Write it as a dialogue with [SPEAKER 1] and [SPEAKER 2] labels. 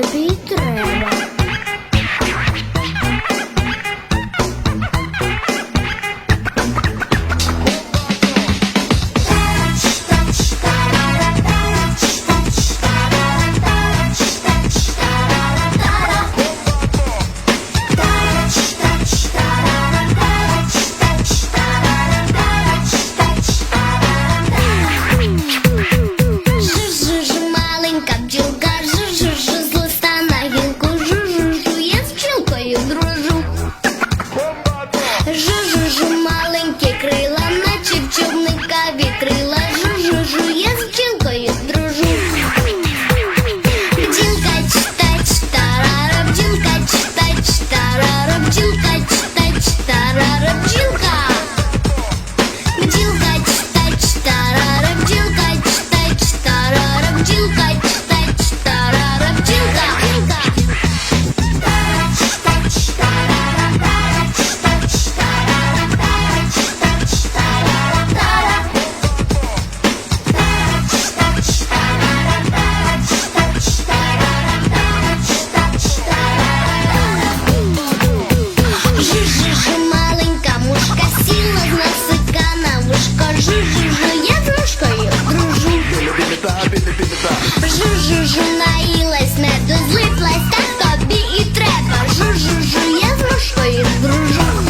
[SPEAKER 1] the beach. Жужу наїлась, не злиплась, так тобі і треба. Жужу жу, я з мушкою дружу.